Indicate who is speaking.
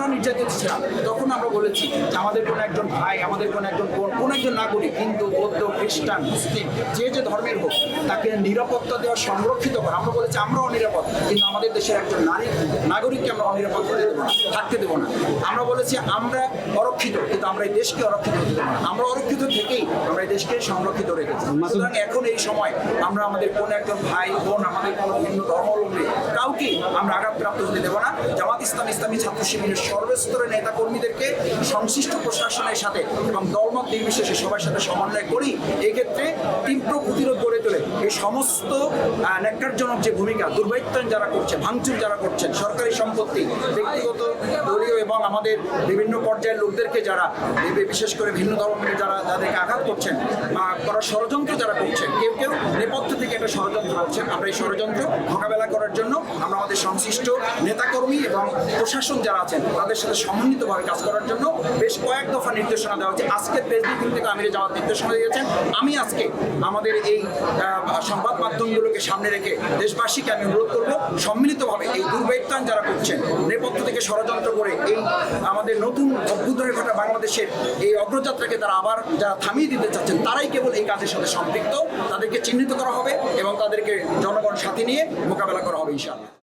Speaker 1: আমরা নির্যাতিত ছিলাম। তখন আমরা বলেছি যে আমাদের কোনো একজন ভাই, আমাদের কোনো একজন বোন, কোনো একজন নাগরিক, হিন্দু, বৌদ্ধ, খ্রিস্টান, মুসলিম, যে যে ধর্মের হোক, তাকে নিরাপত্তা দেওয়া সংরক্ষিত করা। আমরা বলেছি আমরা অনিরাপদ কিন্তু আমাদের দেশের একজন নারী, নাগরিককে আমরা অনিরাপদ হতে দেবো না, থাকতে দেবো না। আমরা বলেছি আমরা অরক্ষিত কিন্তু আমরা এই দেশকে অরক্ষিত আমরা অরক্ষিত থেকেই আমরা এই দেশকে সংরক্ষিত রেখেছি। সুতরাং এখন এই সময় আমরা আমাদের কোনো একজন ভাই বোন আমাদের কোনো ভিন্ন ধর্মাবলম্বী কাউকে আমরা আঘাতপ্রাপ্ত হতে দেবো না। জামাত ইসলাম ইসলামী ছাত্র শিবিরের সর্বস্তরের নেতা কর্মীদেরকে সংশ্লিষ্ট প্রশাসনের সাথে এবং দলমত নির্বিশেষে সবার সাথে সমন্বয় করি। এক্ষেত্রে তীব্র প্রতিরোধ গড়ে তোলে। এই সমস্ত ন্যাক্কারজনক যে ভূমিকা দুর্বৃত্তায়ন যারা করছে ভাঙচুর যারা করছেন সরকারি সম্পত্তি, ব্যক্তিগত, দলীয় এবং আমাদের বিভিন্ন পর্যায়ের লোকদেরকে যারা, বিশেষ করে ভিন্ন ধর্মের যারা, যাদেরকে আঘাত করছেন বা করার ষড়যন্ত্র যারা করছেন, কেউ কেউ নেপথ্য থেকে একটা ষড়যন্ত্র করছেন আমরা এই ষড়যন্ত্র মোকাবেলা করার জন্য আমরা আমাদের সংশ্লিষ্ট নেতাকর্মী এবং প্রশাসন যারা আছেন, তাদের সাথে সমন্বিতভাবে কাজ করার জন্য বেশ কয়েক দফা নির্দেশনা দেওয়া হচ্ছে। আজকের প্রেস ব্রিফিং থেকে আমিরে যাওয়ার নির্দেশনা দিয়েছেন। আমি আজকে আমাদের এই সংবাদ মাধ্যমগুলোকে সামনে রেখে দেশবাসীকে আমি অনুরোধ করব, সম্মিলিতভাবে এই দুর্বৃত্তায়ন যারা করছেন। নেপথ্য থেকে ষড়যন্ত্র করে এই আমাদের নতুন অভ্যুদয় ঘটা বাংলাদেশের এই অগ্রযাত্রাকে তারা আবার যারা থামিয়ে দিতে চাচ্ছেন, তারাই কেবল এই কাজের সাথে সম্পৃক্ত। তাদেরকে চিহ্নিত করা হবে এবং তাদেরকে জনগণ সাথে নিয়ে মোকাবেলা করা হবে ইনশাআল্লাহ।